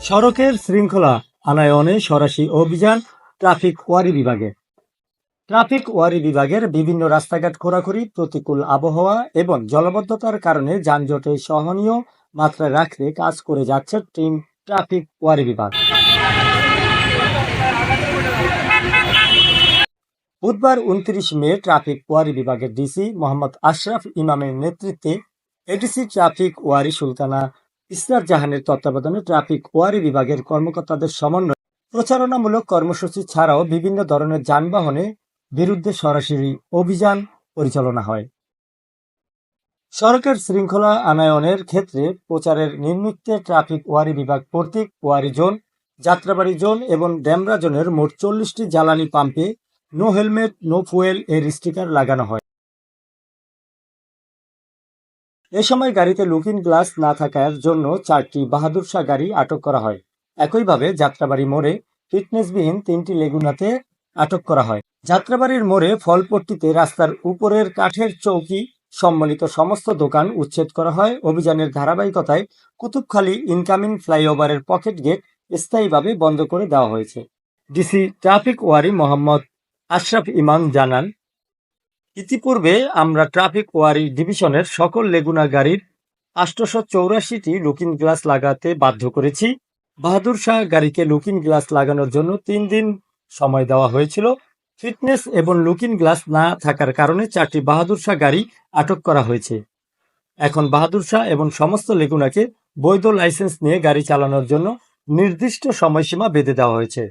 সড়কের শৃঙ্খলা আনায়নে সরাসরি অভিযান ট্রাফিক ওয়ারি বিভাগে। ট্রাফিক ওয়ারি বিভাগের বিভিন্ন রাস্তাঘাট খোরাখুরি প্রতিকূল আবহাওয়া এবং জলবদ্ধতার কারণে যানজটে সহনীয় মাত্রায় রাখতে কাজ করে যাচ্ছে টিম ট্রাফিক ওয়ারি বিভাগ। বুধবার উনত্রিশ মে ট্রাফিক ওয়ারি বিভাগের ডিসি মোহাম্মদ আশরাফ ইমামের নেতৃত্বে এডিসি ট্রাফিক ওয়ারি সুলতানা ইসরাত জাহানের তত্ত্বাবধানে ট্রাফিক ওয়ারি বিভাগের কর্মকর্তাদের সমন্বয়ে প্রচারণামূলক কর্মসূচি ছাড়াও বিভিন্ন ধরনের যানবাহনে বিরুদ্ধে সরাসরি অভিযান পরিচালনা হয় সড়কের শৃঙ্খলা আনায়নের ক্ষেত্রে প্রচারের নিমিত্তে ট্রাফিক ওয়ারি বিভাগ কর্তৃক ওয়ারি জোন যাত্রাবাড়ি জোন এবং ড্যামরা জোনের মোট চল্লিশটি জ্বালানি পাম্পে নো হেলমেট নো ফুয়েল এর স্টিকার লাগানো হয় এ সময় গাড়িতে লুকিং গ্লাস না থাকার জন্য চারটি বাহাদুর শাহ গাড়ি আটক করা হয়। একইভাবে যাত্রাবাড়ি মোড়ে ফিটনেসবিহীন তিনটি লেগুনাতে আটক করা হয়। যাত্রাবাড়ির মোড়ে ফলপট্টিতে রাস্তার উপরের কাঠের চৌকি সম্বলিত সমস্ত দোকান উচ্ছেদ করা হয়। অভিযানের ধারাবাহিকতায় কুতুবখালী ইনকামিং ফ্লাইওভারের পকেট গেট স্থায়ীভাবে বন্ধ করে দেওয়া হয়েছে। ডিসি ট্রাফিক ওয়ারি মোহাম্মদ আশরাফ ইমাম জানান ইতিপূর্বে আমরা ট্রাফিক ওয়ারি ডিভিশনের সকল লেগুনা গাড়ির আটশোশো চৌরাশিটি লুকিং গ্লাস লাগাতে বাধ্য করেছি। বাহাদুর শাহ গাড়িকে লুকিং গ্লাস লাগানোর জন্য তিন দিন সময় দেওয়া হয়েছিল। ফিটনেস এবং লুকিং গ্লাস না থাকার কারণে চারটি বাহাদুর শাহ গাড়ি আটক করা হয়েছে। এখন বাহাদুর শাহ এবং সমস্ত লেগুনাকে বৈধ লাইসেন্স নিয়ে গাড়ি চালানোর জন্য নির্দিষ্ট সময়সীমা বেঁধে দেওয়া হয়েছে।